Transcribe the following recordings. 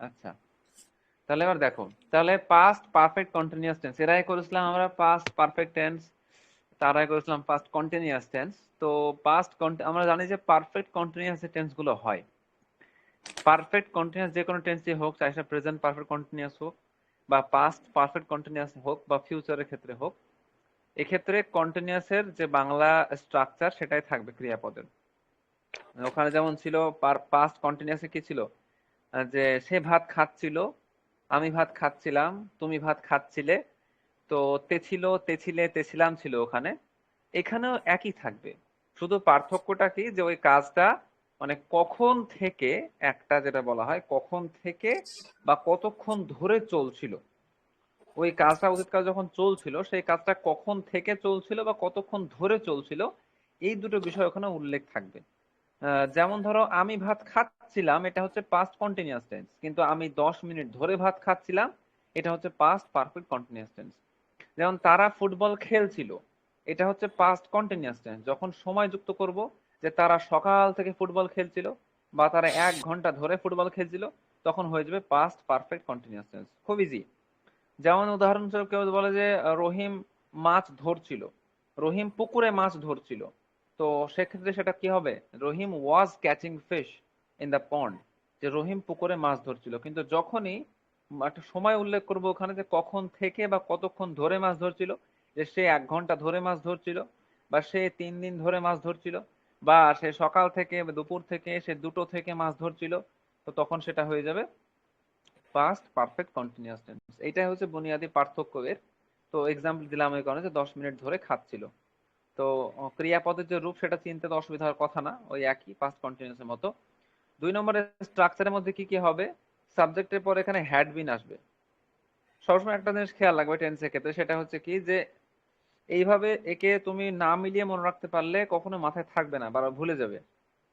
আচ্ছা। তাহলে এবার দেখো, তাহলে পাস্ট পারফেক্ট কন্টিনিউয়াস টেন্স এর করেছিলাম আমরা পাস্ট পারফেক্ট টেন্স তার আগে করেছিলাম পাস্ট কন্টিনিউয়াস টেন্স তো পাস্ট আমরা জানি যে পারফেক্ট কন্টিনিউয়াস টেন্সগুলো হয় পারফেক্ট কন্টিনিউয়াস যে কোনো টেন্সই হোক চাই সেটা প্রেজেন্ট পারফেক্ট কন্টিনিউয়াস হোক, বা পাস্ট পারফেক্ট কন্টিনিউয়াস হোক, বা ফিউচারের ক্ষেত্রে হোক, এক্ষেত্রে কন্টিনিউয়াসের যে বাংলা স্ট্রাকচার সেটাই থাকবে ক্রিয়াপদের। ওখানে যেমন ছিল পাস্ট কন্টিনিউয়াসে কি ছিল? যে সে ভাত খাচ্ছিল, আমি ভাত খাচ্ছিলাম, তুমি ভাত খাচ্ছিলে, তো তে ছিল তে ছিলে তেছিলাম ছিল ওখানে। এখানেও একই থাকবে। শুধু পার্থক্যটা কি যে ওই কাজটা মানে কখন থেকে একটা যেটা বলা হয়, কখন থেকে বা কতক্ষণ ধরে চলছিল? ওই কাজটা অতীত কাল যখন চলছিল, সেই কাজটা কখন থেকে চলছিল বা কতক্ষণ ধরে চলছিল, এই দুটো বিষয় ওখানে উল্লেখ থাকবে। যেমন ধরো আমি ভাত খাচ্ছিলাম, এটা হচ্ছে পাস্ট কন্টিনিউয়াস টেন্স কিন্তু আমি দশ মিনিট ধরে ভাত খাচ্ছিলাম, এটা হচ্ছে পাস্ট পারফেক্ট কন্টিনিউয়াস টেন্স যেমন তারা ফুটবল খেলছিল, এটা হচ্ছে পাস্ট কন্টিনিউয়াস টেন্স যখন সময় যুক্ত করব যে তারা সকাল থেকে ফুটবল খেলছিল বা তারা এক ঘণ্টা ধরে ফুটবল খেলছিল, তখন হয়ে যাবে পাস্ট পারফেক্ট কন্টিনিউয়াস টেন্স খুব ইজি যেমন উদাহরণস্বরূপ কেউ বলে যে, রহিম মাছ ধরছিল, রহিম পুকুরে মাছ ধরছিল তো সেক্ষেত্রে সেটা কি হবে? Rahim was catching fish in the pond যে রহিম পুকুরে মাছ ধরছিল। কিন্তু যখনই একটা সময় উল্লেখ করব ওখানে যে কখন থেকে বা কতক্ষণ ধরে মাছ ধরছিল, যে সে এক ঘণ্টা ধরে মাছ ধরছিল, বা সে তিন দিন ধরে মাছ ধরছিল, বা সে সকাল থেকে দুপুর থেকে সে দুটো থেকে মাছ ধরছিল, তো তখন সেটা হয়ে যাবে পাস্ট পারফেক্ট কন্টিনিউয়াস টেন্স এইটাই হচ্ছে বুনিয়াদি পার্থক্য এর। তো এক্সাম্পল দিলাম এই কারণে যে দশ মিনিট ধরে খাচ্ছিল। তো ক্রিয়াপদের যে রূপ, সেটা চিনতে অসুবিধা হওয়ার কথা না, ওই একই পাস্ট কন্টিনিউয়াসের মতো। দুই নম্বরের স্ট্রাকচারের মধ্যে কি কি হবে? সাবজেক্টের পর এখানে হ্যাড বিন আসবে। সবসময় একটা জিনিস খেয়াল রাখবে টেন্সের ক্ষেত্রে, সেটা হচ্ছে কি যে, এইভাবে একে তুমি না মিলিয়ে মনে রাখতে পারলে কখনো মাথায় থাকবে না, বারবার ভুলে যাবে।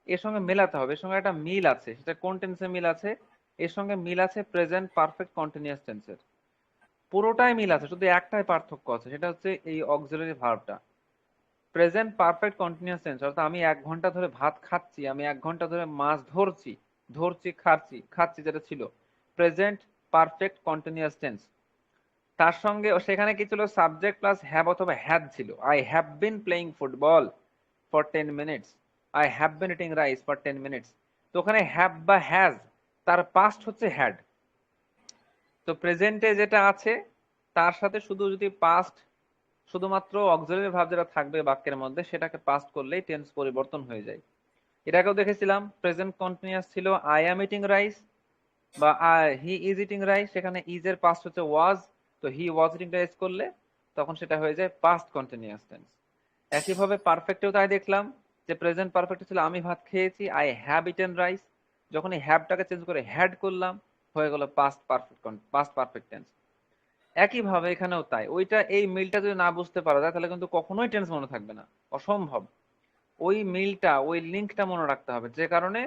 এর সঙ্গে মেলাতে হবে, এর সঙ্গে একটা মিল আছে, সেটা কোন টেন্সে মিল আছে? এর সঙ্গে মিল আছে প্রেজেন্ট পারফেক্ট কন্টিনিউয়াস টেন্সের পুরোটাই মিল আছে, শুধু একটাই পার্থক্য আছে, সেটা হচ্ছে এই অক্সিলারি ভার্বটা প্রেজেন্ট পারফেক্ট কন্টিনিউয়াস টেন্স অর্থাৎ আমি এক ঘণ্টা ধরে ভাত খাচ্ছি, আমি এক ঘণ্টা ধরে মাছ ধরছি ধরছি, খাচ্ছি খাচ্ছি যেটা ছিল। প্রেজেন্ট পারফেক্ট কন্টিনিউয়াস টেন্স তার সঙ্গে সেখানে কি ছিল? সাবজেক্ট প্লাস হ্যাভ অথবা হ্যাড ছিল। I have been playing football for ten minutes I have been eating rice for ten minutes তো ওখানে হ্যাভ বা হ্যাজ তার পাস্ট হচ্ছে হ্যাড তো প্রেজেন্টে যেটা আছে, তার সাথে শুধু যদি পাস্ট শুধুমাত্র অক্সিলারি ভাব যেটা থাকবে বাক্যের মধ্যে, সেটাকে পাস্ট করলেই টেন্স পরিবর্তন হয়ে যায়। এটাকেও দেখেছিলাম প্রেজেন্ট কন্টিনিউয়াস ছিল আই অ্যাম ইটিং রাইস বা হি ইজ ইটিং রাইস সেখানে ইজ এর পাস্ট হচ্ছে ওয়াজ তো হি ওয়াজ ইটিং রাইস করলে তখন সেটা হয়ে যায় পাস্ট কন্টিনিউয়াস টেন্স একইভাবে পারফেক্টেও তাই দেখলাম, যে প্রেজেন্ট পারফেক্ট ছিল, আমি ভাত খেয়েছি আই হ্যাভ ইটেন রাইস যখন এই হ্যাভটাকে চেঞ্জ করে হ্যাড করলাম, হয়ে গেল past perfect past perfect tense একইভাবে এখানেও তাই। ওইটা, এই মিলটা যদি না বুঝতে পারা যায়, তাহলে কিন্তু কখনোই টেন্স মনে থাকবে না। অসম্ভব। ওই মিলটা, ওই লিঙ্কটা মনে রাখতে হবে। যে কারণে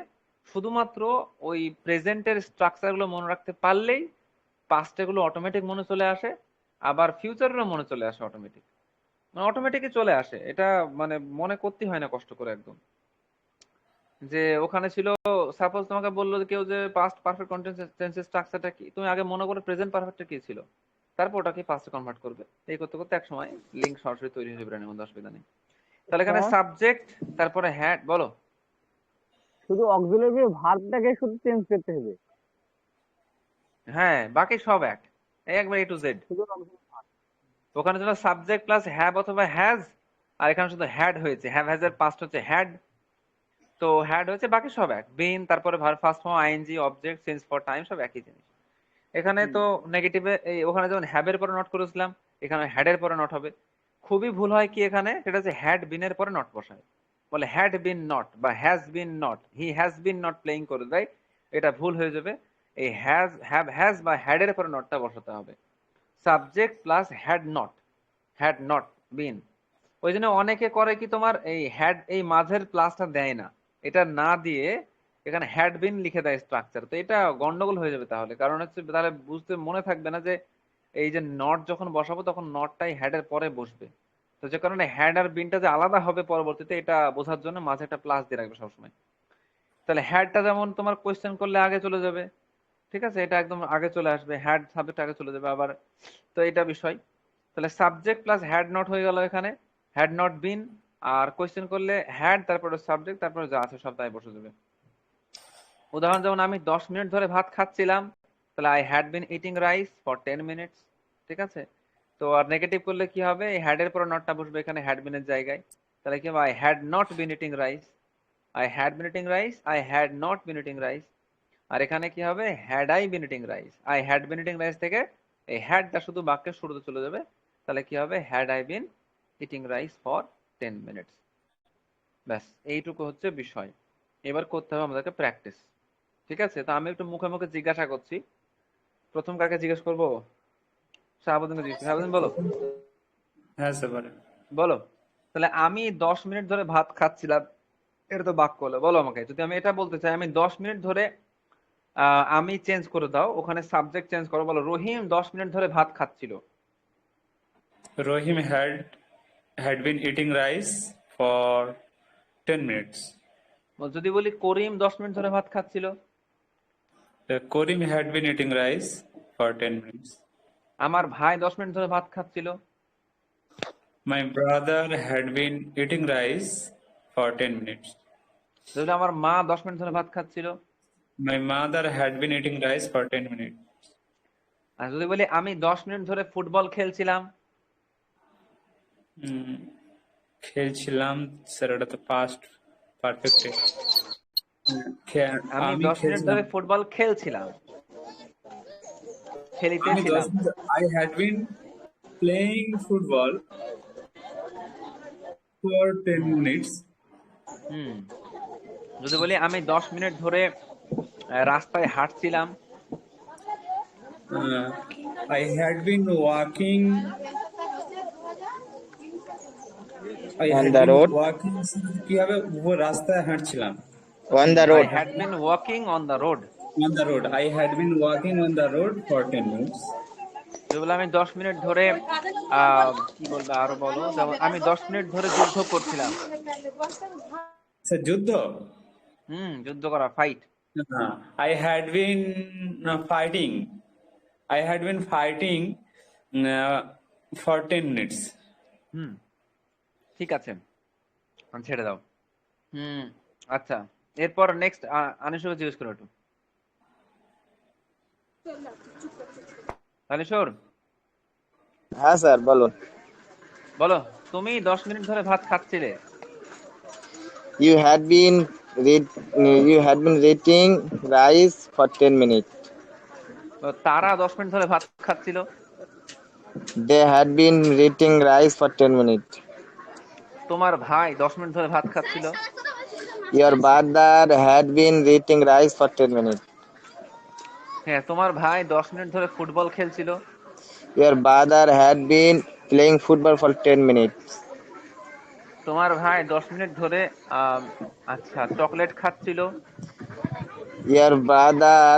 শুধুমাত্র ওই প্রেজেন্টের স্ট্রাকচারগুলো মনে রাখতে পারলেই পাস্টেগুলো অটোমেটিক মনে চলে আসে, আবার ফিউচারগুলো মনে চলে আসে অটোমেটিক মানে অটোমেটিকই চলে আসে। এটা মানে মনে করতে হয় না কষ্ট করে একদম। যে ওখানে ছিল সাপোজ তোমাকে বলল কেউ যে পাস্ট পারফেক্ট কন্টেন্সের স্ট্রাকচারটা কি? তুমি আগে মনে করো প্রেজেন্ট পারফেক্টটা কি ছিল? তারপর ওটাকে পাস্টে কনভার্ট করবে। এই করতে করতে এক সময় লিংক সরাসরি তৈরি হয়ে যাবে মধ্যে অসুবিধা নেই। তাহলে এখানে সাবজেক্ট তারপরে হ্যাড বলো। শুধু অক্সিলারি ভার্বটাকে শুধু চেঞ্জ করতে হবে? হ্যাঁ বাকি সব এক। একবার এ টু জেড ওখানে ছিল সাবজেক্ট প্লাস হ্যাভ অথবা হ্যাজ আর এখানে শুধু হ্যাড হয়েছে। হ্যাভ হ্যাজ এর পাস্ট হচ্ছে হ্যাড তো হ্যাড হয়েছে বাকি সব এক। বিন তারপরে verb first form I N G object change for time সব একই জিনিস। এখানে তো নেগেটিভে এই ওখানে যেমন হ্যাবের পরে নট করেছিলাম এখানে হ্যাডের পরে নট হবে। খুবই ভুল হয় কি এখানে? সেটা হচ্ছে হ্যাড বিনের পরে নট বসায়। বলে হ্যাড বিন নট বা has been not he has been not playing করে দেয়। এটা ভুল হয়ে যাবে। এই হ্যাজ হ্যাভ হ্যাজ বা হ্যাডের পরে নটটা বসাতে হবে। Subject plus had not had not been ওই জন্য অনেকে করে কি তোমার এই হ্যাড এই মাঝের প্লাসটা দেয় না। এটা না দিয়ে এখানে হ্যাড বিন লিখে দেয় স্ট্রাকচার তো এটা গন্ডগোল হয়ে যাবে তাহলে। কারণ হচ্ছে তাহলে বুঝতে মনে থাকবে না যে এই যে নট যখন বসাবো তখন নটটাই হ্যাডের পরে বসবে। তো যে কারণে হ্যাড আর বিনটা যে আলাদা হবে পরবর্তীতে এটা বোঝার জন্য মাঝে একটা প্লাস দিয়ে রাখবে সবসময়। তাহলে হ্যাডটা যেমন তোমার কোয়েশ্চেন করলে আগে চলে যাবে, ঠিক আছে? এটা একদম আগে চলে আসবে হ্যাড সাবজেক্ট আগে চলে যাবে আবার। তো এটা বিষয়। তাহলে সাবজেক্ট প্লাস হ্যাড নট হয়ে গেল এখানে। হ্যাড নট বিন আর কোয়েশ্চেন করলে হ্যাড তারপরে সাবজেক্ট তারপরে যা আছে সব তাই বসে যাবে। উদাহরণ, যেমন আমি দশ মিনিট ধরে ভাত খাচ্ছিলাম, তাহলে I had been eating rice for ten minutes ঠিক আছে? তো আর নেগেটিভ করলে কি হবে? এই হ্যাড এর পরে নটটা বসবে এখানে হ্যাড বিনের জায়গায়। তাহলে কি হবে? I had not been eating rice I had been eating rice I had not been eating rice আর এখানে কি হবে? Had I been eating rice I had been eating rice থেকে এই হ্যাডটা শুধু বাক্যের শুরুতে চলে যাবে। তাহলে কি হবে? Had I been eating rice for ten minutes ব্যাস, এইটুকু হচ্ছে বিষয়। এবার করতে হবে আমাদেরকে প্র্যাকটিস ঠিক আছে? তো আমি একটু মুখে মুখে জিজ্ঞাসা করছি। প্রথম কাকে জিজ্ঞেস করব? শাহাবুদ্দিনকে জিজ্ঞেস শাহাবুদ্দিন বলো। হ্যাঁ স্যার বলেন। বলো। তাহলে আমি দশ মিনিট ধরে ভাত খাচ্ছিলাম। এটা তো বাক্য হলো। বলো আমাকে। যদি আমি এটা বলতে চাই আমি দশ মিনিট ধরে আমি চেঞ্জ করে দাও। ওখানে সাবজেক্ট চেঞ্জ করো। বলো রহিম দশ মিনিট ধরে ভাত খাচ্ছিল। Rahim had had been eating rice for 10 minutes. ও যদি বলি করিম দশ মিনিট ধরে ভাত খাচ্ছিল। Karim had been eating rice for 10 minutes আমার ভাই 10 মিনিট ধরে ভাত খাচ্ছিল। My brother had been eating rice for 10 minutes তাহলে আমার মা 10 মিনিট ধরে ভাত খাচ্ছিল। My mother had been eating rice for 10 minute আর যদি বলি আমি 10 মিনিট ধরে ফুটবল খেলছিলাম। খেলছিলাম স্যার এটা তো পাস্ট পারফেক্ট আমি আমি দশ মিনিট ধরে ফুটবল খেলছিলাম। খেলিতেছিলাম I had been playing football for 10 minutes হুম। যদি বলি আমি দশ মিনিট ধরে রাস্তায় হাঁটছিলাম। Uh, I had been walking. I On had the been road? walking কীভাবে ও রাস্তায় হাঁটছিলাম? On the I road had been walking on the road on the road I had been walking on the road for 10 minutes আমি দশ minute ধরে কি বলব আরও বলো যেমন আমি দশ মিনিট ধরে যুদ্ধ করছিলাম স্যার যুদ্ধ হুম যুদ্ধ করা ফাইট হ্যাঁ, I had been uh, fighting I had been fighting uh, for 10 minutes হুম ঠিক আছে ছেড়ে দাও হুম আচ্ছা এরপর নেক্সট আনিসুরকে জিজ্ঞেস করো একটু। আনিসুর? হ্যাঁ স্যার বলো বলো তুমি দশ মিনিট ধরে ভাত খাচ্ছিলে। You had been read you had been eating rice for 10 minute তো তারা দশ মিনিট ধরে ভাত খাচ্ছিল? They had been eating rice for 10 minute তোমার ভাই দশ মিনিট ধরে ভাত খাচ্ছিল? Your brother had been eating rice for 10 minutes হ্যাঁ তোমার ভাই দশ মিনিট ধরে ফুটবল খেলছিল your brother had been playing football for 10 minutes তোমার ভাই দশ মিনিট ধরে আচ্ছা চকলেট খাচ্ছিল your brother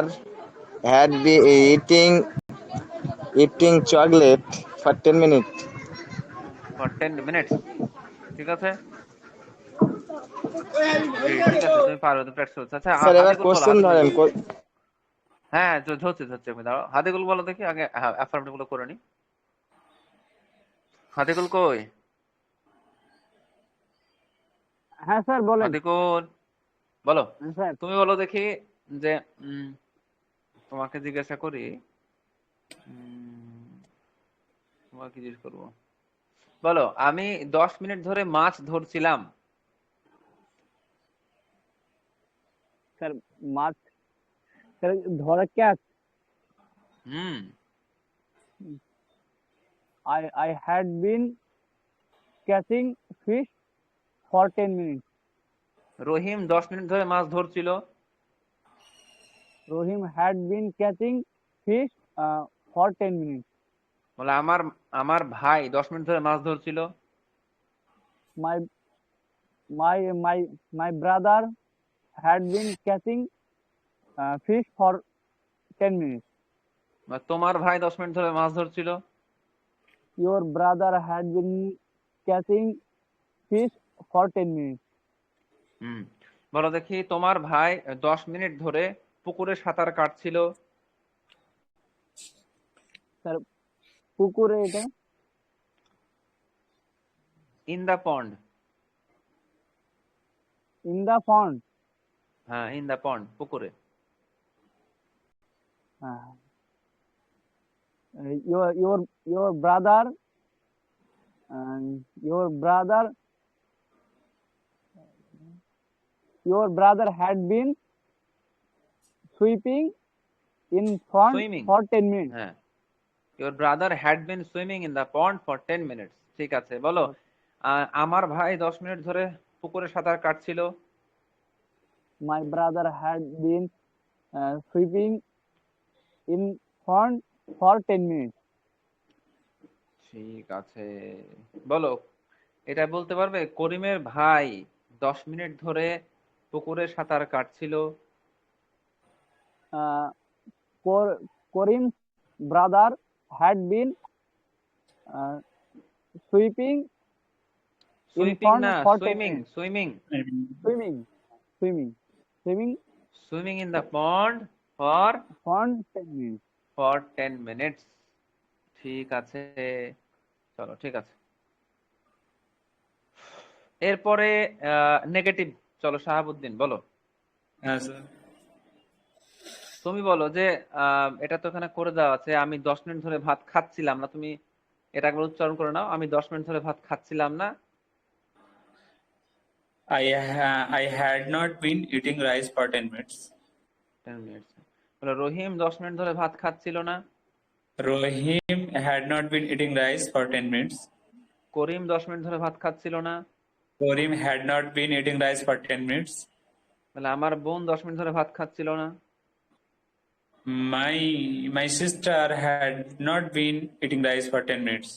had been eating eating chocolate for 10 minutes ঠিক আছে জি, ঠিক আছে তুমি পারো তুমি প্র্যাকটিস করছ আচ্ছা স্যার এবার বলো, কোশ্চেন ধরেন হ্যাঁ ধরছি ধরছি আমি দাঁড়াও। হাদিকুল বলো দেখি আগে অ্যাফার্মেটিভগুলো করে নি। হাদিকুল কই? হ্যাঁ স্যার বলেন। হাদিকুল বলো তুমি বলো দেখি যে উম, তোমাকে জিজ্ঞাসা করি উম, তোমাকে জিজ্ঞেস করব। বলো আমি দশ মিনিট ধরে মাছ ধরছিলাম। স্যার মাছ স্যার ধরা catch hmm I I had been catching fish for 10 minutes. রহিম দশ মিনিট ধরে মাছ ধরছিল had been catching fish uh, for 10 minutes. বলে আমার আমার ভাই দশ মিনিট ধরে মাছ ধরছিল My my my my brother had been catching uh, fish for 10 minutes. তোমার ভাই দশ মিনিট ধরে মাছ ধরছিল Your brother had been catching fish for 10 minutes. হুম বলো দেখি তোমার ভাই দশ মিনিট ধরে পুকুরে সাঁতার কাটছিল স্যার পুকুরে এটা in the pond in the pond in the pond পুকুরে। সুইপিং ইন মিনিট হ্যাঁ। Brother had been swimming in the pond for 10 minutes ঠিক আছে বলো। আমার ভাই 10 মিনিট ধরে পুকুরে সাঁতার কাটছিল। my brother had been uh, sweeping in front for 10 minutes. ঠিক আছে। বলো এটা বলতে পারবে? করিমের ভাই 10 মিনিট ধরে পুকুরে সাঁতার কাটছিল। Karim brother had been sweeping sweeping না swimming swimming swimming swimming swimming? Swimming the pond for for? 10 minutes. For ten minutes ঠিক আছে। চলো ঠিক আছে। এরপরে নেগেটিভ চলো শাহাবুদ্দিন বলো। হ্যাঁ স্যার। তুমি বলো যে আহ, এটা তো এখানে করে দেওয়া আছে। আমি দশ মিনিট ধরে ভাত খাচ্ছিলাম না। তুমি এটা একবার উচ্চারণ করে নাও। আমি দশ মিনিট ধরে ভাত খাচ্ছিলাম না। I ha- I had not been eating rice for 10 minutes. Ten minutes বলো রহিম দশ মিনিট ধরে ভাত খাচ্ছিল না Rohim had not been eating rice for 10 minutes. করিম দশ মিনিট ধরে ভাত খাচ্ছিল না Karim had not been eating rice for 10 minutes. বলে আমার বোন দশ মিনিট ধরে ভাত খাচ্ছিল না My my sister had not been eating rice for 10 minutes.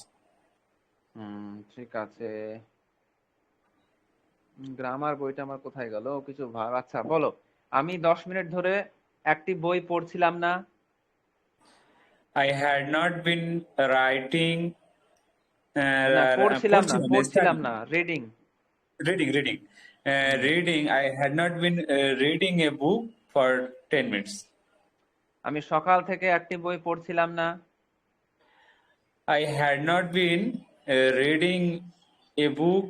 হুম ঠিক আছে গ্রামার বইটা আমার কোথায় গেলো? কিছু আচ্ছা বলো। আমি দশ মিনিট ধরে একটি বই পড়ছিলাম না। আই হ্যাড বিন রাইটিং পড়ছিলাম না পড়ছিলাম reading a book for ten minutes আমি সকাল থেকে একটি বই পড়ছিলাম না। I had not been reading a book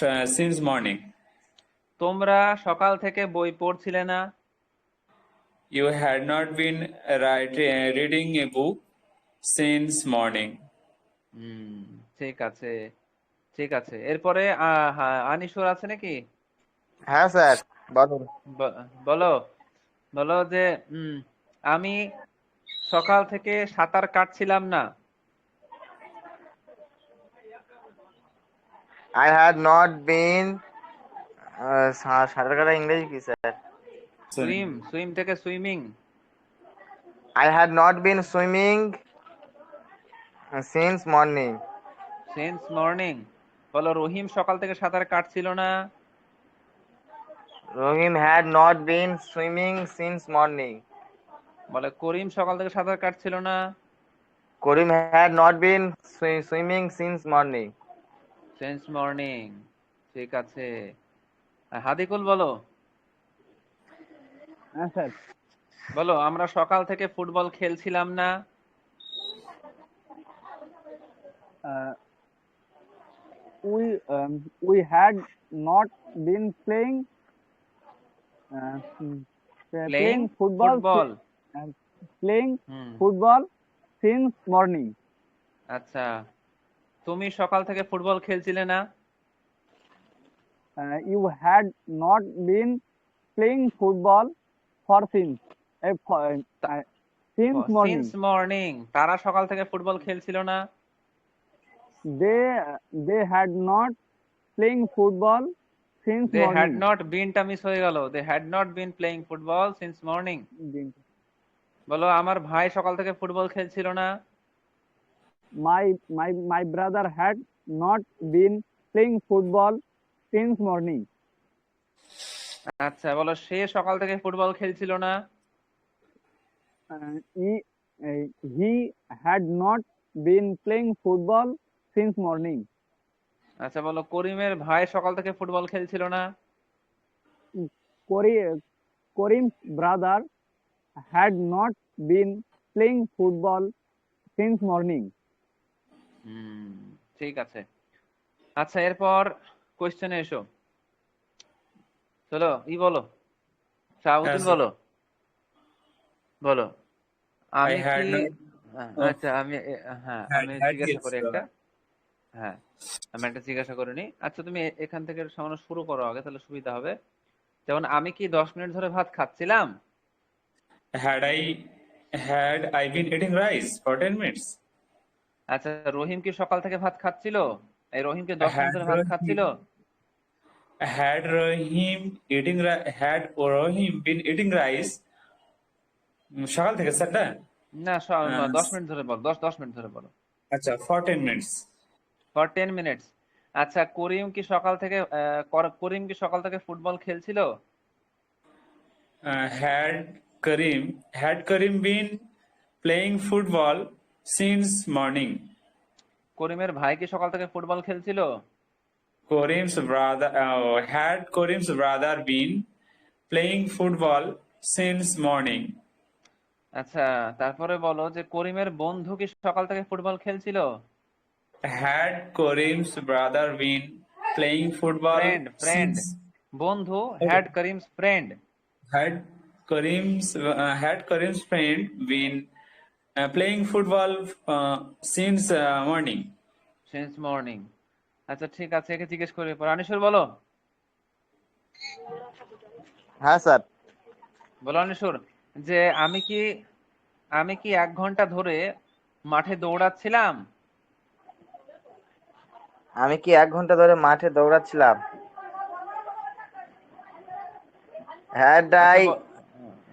uh, morning তোমরা সকাল থেকে বই পড়ছিলে না? You had not been reading a book since morning. ঠিক আছে ঠিক আছে। এরপরে আহ, আনিসুর আছে নাকি? হ্যাঁ স্যার বলুন। বলো বলো যে আমি সকাল থেকে সাঁতার কাটছিলাম না। আই হ্যাড নট বিন সাঁতার কাটা ইংরেজি কি স্যার সুইম সুইম থেকে swimming I had not been swimming uh, since morning. Since morning বলো রহিম সকাল থেকে সাঁতার কাটছিল না Rohim had not been swimming since morning. বলে করিম সকাল থেকে সাঁতার কাটছিল না had not been swi- swimming since morning. Change morning ঠিক আছে। হাদিকুল বলো। বলো আমরা সকাল থেকে ফুটবল খেলছিলাম না। We we had not been playing playing football playing football morning আচ্ছা। তুমি সকাল থেকে ফুটবল খেলছিলে না? You had not been playing football for since since morning since morning তারা সকাল থেকে ফুটবল খেলছিল না? They they had not playing football since they had not been টা মিস হয়ে গেল। They had not been playing football since morning বলো আমার ভাই সকাল থেকে ফুটবল খেলছিল না? My my my brother had not been playing football since morning. আচ্ছা বলো সে সকাল থেকে ফুটবল খেলছিল না Uh, he uh, he had not been playing football since morning. আচ্ছা বলো করিমের ভাই সকাল থেকে ফুটবল খেলছিল না Kori, Karim's brother had not been playing football since morning. হুম ঠিক আছে। আচ্ছা এরপর কোশ্চেনে এসো। চলো ই বলো। শাহাবুদ্দিন হ্যাঁ, বলো। বলো। আমি কি হ্যাঁ. আচ্ছা আমি হ্যাঁ আমি জিজ্ঞাসা করি একটা। হ্যাঁ আমি একটা জিজ্ঞাসা করে নি আচ্ছা তুমি এখান থেকে সামান্য শুরু করো আগে তাহলে সুবিধা হবে। যেমন আমি কি দশ মিনিট ধরে ভাত খাচ্ছিলাম? Had I had I been eating rice for 10 minutes? আচ্ছা রহিম কি সকাল থেকে ভাত খাচ্ছিল? এই রহিম কি দশ মিনিট ভাত খাচ্ছিল? Had Rahim eating had Rahim been eating rice? সকাল থেকে স্যার না? না। দশ মিনিট ধরে বলো দশ দশ মিনিট ধরে বলো। আচ্ছা for ten minutes for ten minutes আচ্ছা করিম কি সকাল থেকে করিম কি সকাল থেকে ফুটবল খেলছিল? Had Karim had Karim been playing football since morning করিমের ভাই কি সকাল থেকে ফুটবল খেলছিল? Karim's brother had Karim's brother been playing football since morning আচ্ছা তারপরে বলো যে করিমের বন্ধু কি সকাল থেকে ফুটবল খেলছিল? Had Karim's brother been playing football friend friend বন্ধু had Karim's friend had Karim's uh, had Karim's friend been uh, playing football uh, since uh, morning? Since morning আচ্ছা ঠিক আছে একে জিজ্ঞেস করি। পর আনিসুর বলো। হ্যাঁ স্যার। বলো আনিসুর যে আমি কি আমি কি এক ঘণ্টা ধরে মাঠে দৌড়াচ্ছিলাম? আমি কি এক ঘণ্টা ধরে মাঠে দৌড়াচ্ছিলাম? হ্যাড আই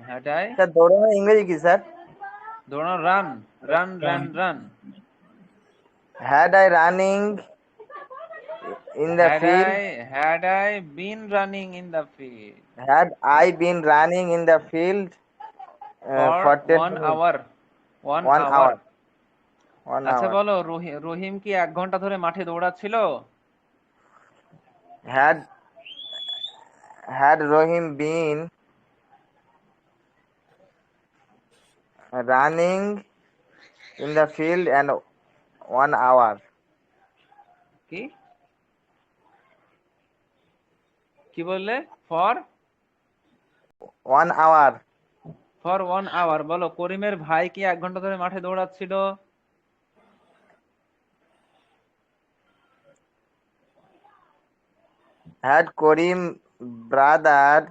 হ্যাঁ তাই স্যার দৌড়ানোর ইংরেজি কি স্যার? দৌড়ানো run run run run had I running in the had field I had I been running in the field? Had I been running in the field for for ten one hour one one hour. Hour আচ্ছা বলো রহিম কি এক ঘণ্টা ধরে মাঠে দৌড়াচ্ছিল? Had had Rohim been running in the field and one hour কি? বললে? For one hour for one hour বলো করিমের ভাই কি এক ঘণ্টা ধরে মাঠে দৌড়াচ্ছিল? Had Karim brother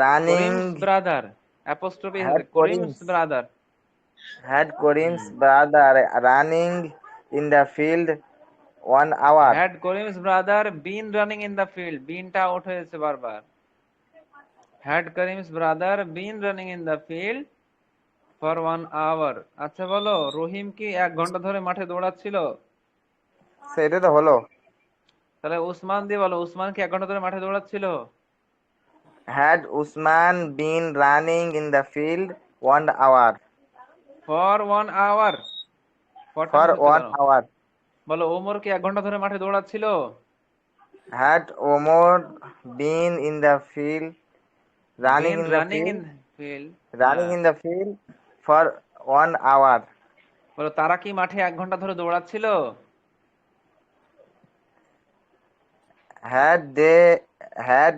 running brother apostrophe Had Karim's- brother had Korim's brother running in the field one hour. Had Karim's brother been running in the field বিনটা out হয়েছে বারবার had Karim's brother been running in the field for one hour আচ্ছা বলো রহিম কি এক ঘণ্টা ধরে মাঠে দৌড়াচ্ছিল সেটা তো হলো তাহলে উসমান দিয়ে বলো উসমান কি এক ঘণ্টা ধরে মাঠে দৌড়াচ্ছিল had Usman been running in the field one hour for one hour for one hour বলো ওমর কি এক ঘণ্টা ধরে মাঠে দৌড়াচ্ছিল had Omar been in the field running in the running in field field running in the field for one hour বলো তারা কি মাঠে এক ঘণ্টা ধরে দৌড়াচ্ছিল had they had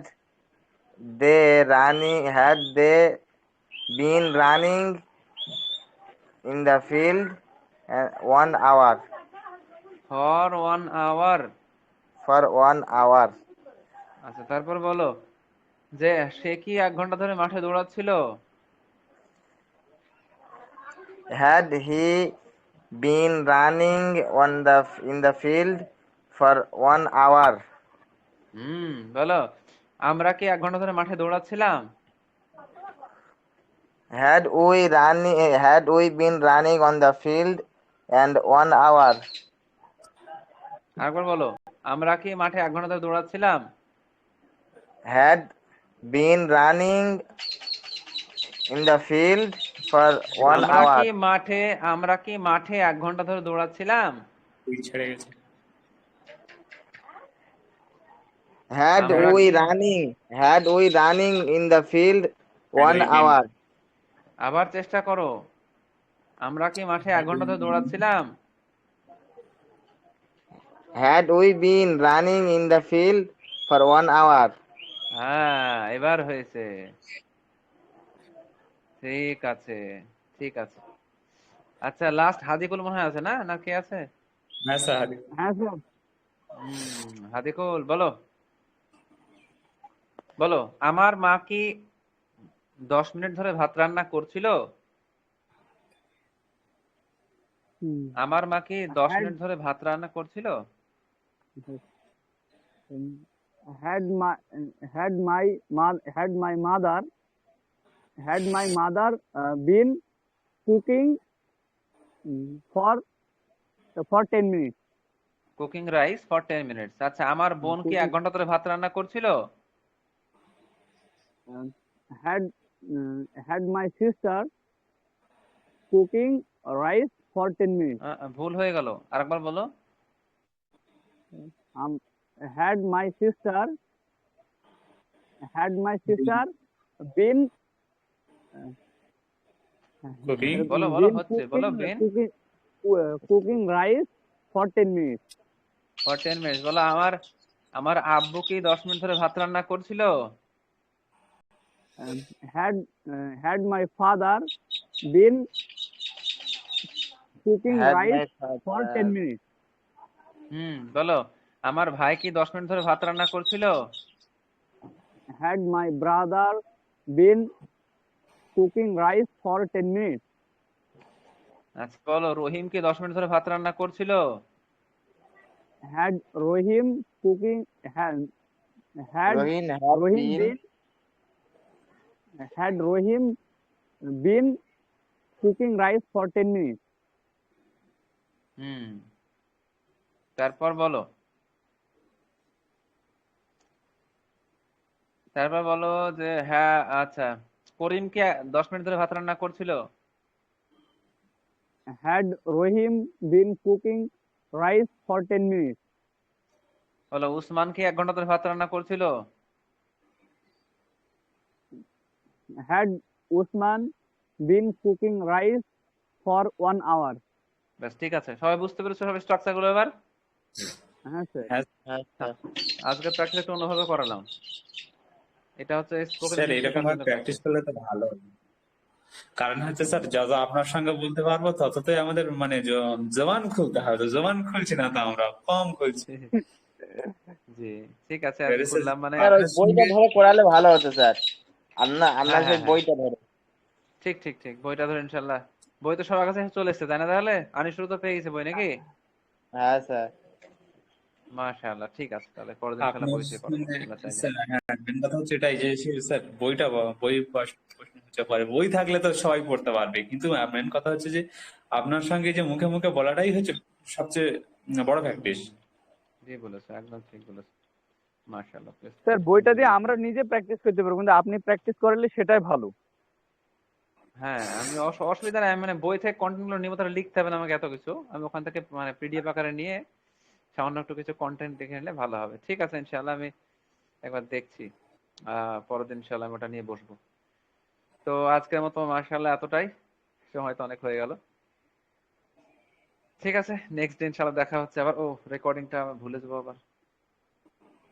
they running had they been running in the field uh, one hour for one hour for one hour আচ্ছা তারপর বলো যে সে কি এক ঘণ্টা ধরে মাঠে দৌড়াচ্ছিল had he been running on the in the field for one hour হুম বলো আমরা কি এক ঘণ্টা ধরে মাঠে দৌড়াচ্ছিলাম had we running had we been running on the field and one hour. আরেকবার বলো আমরা কি মাঠে এক ঘণ্টা ধরে দৌড়াচ্ছিলাম Had been running in the field for one hour আমরা কি মাঠে আমরা কি মাঠে এক ঘণ্টা ধরে দৌড়াচ্ছিলাম ছেড়ে গেছে Had we running? Had we running in the field one hour? আবার চেষ্টা করো। আমরা কি মাঠে এক ঘণ্টা ধরে দৌড়াচ্ছিলাম? Had we been running in the field for one hour? হ্যাঁ এবার হয়েছে। ঠিক আছে ঠিক আছে। আচ্ছা লাস্ট হাদিকুল মনে হয় আছে না? না কে আছে? হ্যাঁ স্যার হ্যাঁ স্যার। হুম, হাদিকুল বলো। বলো আমার মা কি দশ মিনিট ধরে ভাত রান্না করছিল? আমার মা কি দশ হ্যাঁ। মিনিট ধরে ভাত রান্না করছিল? Hmm, had my had my mo- had my mother had my mother uh, been cooking for for 10 minutes. Cooking rice for ten minutes আচ্ছা আমার বোন কি এক ঘণ্টা ধরে ভাত রান্না করছিল? Had uh, had my sister cooking rice for 10 minutes ভুল হয়ে গেল আরেকবার বলো um, had my sister had my sister been uh, Cooking? বলো, বলো, হচ্ছে, বলো, been। cooking, uh, rice for 10 minutes for ten minutes বলো আমার আমার আব্বু কি দশ মিনিট ধরে ভাত রান্না করছিল um, had uh, had my father been cooking Had rice for 10 minutes হুম বলো আমার ভাই কি দশ মিনিট ধরে ভাত রান্না করছিল had my brother been cooking rice for 10 minutes আচ্ছা বলো রহিম কি দশ মিনিট ধরে ভাত রান্না করছিল had rohim cooking had had had rohim been been had rohim been cooking rice for 10 minutes হুম তারপর বলো তারপর বলো যে হ্যাঁ আচ্ছা করিম কি দশ মিনিট ধরে ভাত রান্না করছিল had rohim been cooking rice for 10 minutes বলো উসমান কি এক ঘণ্টা ধরে ভাত রান্না করছিল had usman been cooking rice for 1 hour. ব্যাস ঠিক আছে। সবাই বুঝতে পেরেছ সবাই স্ট্রাকচারগুলো এবার? হ্যাঁ স্যার হ্যাঁ আচ্ছা আজকে প্র্যাকটিস একটু অন্যভাবে করালাম। এটা হচ্ছে স্যার এরকম ভাবে প্র্যাকটিস করলে তো ভালো। কারণ হচ্ছে স্যার যত আপনার সঙ্গে বলতে পারব ততটাই আমাদের মানে জবান খুলতে হবে। জবান খুলছি না তো আমরা কম খুলছি। জি ঠিক আছে. করলাম মানে স্যার বইটা ধরে করালে ভালো হতো স্যার। আপনার হ্যাঁ, সেই হ্যাঁ, বইটা ধরে। ঠিক ঠিক ঠিক বইটা ধরে ইনশাল্লাহ বই তো সবার কাছে চলে এসেছে তাই না তাহলে? আনিসুর তো পেয়ে গেছে বই নাকি? হ্যাঁ স্যার। মাশাআল্লাহ ঠিক আছে তাহলে পরের দিন পরিচয় স্যার হ্যাঁ মেন কথা হচ্ছে এটাই যে স্যার বইটা বই হচ্ছে পরে। বই থাকলে তো সবাই পড়তে পারবে কিন্তু মেন কথা হচ্ছে যে আপনার সঙ্গে যে মুখে মুখে বলাটাই হচ্ছে সবচেয়ে বড় প্র্যাকটিস জি বলেছ একদম ঠিক বলেছ। মাশাআল্লাহ স্যার বইটা দিয়ে আমরা নিজে প্র্যাকটিস করতে পারব কিন্তু আপনি প্র্যাকটিস করলে সেটাই ভালো। হ্যাঁ আমি অসুবিধা নাই মানে বই থেকে নিয়মিত লিখতে হবে না আমাকে এত কিছু। আমি ওখান থেকে মানে পিডিএফ আকারে নিয়ে সামান্য একটু কিছু কন্টেন্ট দেখে নিলে ভালো হবে। ঠিক আছে ইনশাআল্লাহ আমি একবার দেখছি। পরের দিন ইনশাআল্লাহ আমি ওটা নিয়ে বসবো। তো আজকের মতো মাশাআল্লাহ এতটাই। সময় তো অনেক হয়ে গেল। ঠিক আছে নেক্সট দিন ইনশাআল্লাহ দেখা হচ্ছে আবার। ও রেকর্ডিংটা ভুলে যাব আবার।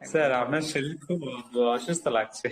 স্যার আপনার শরীর খুব অসুস্থ লাগছে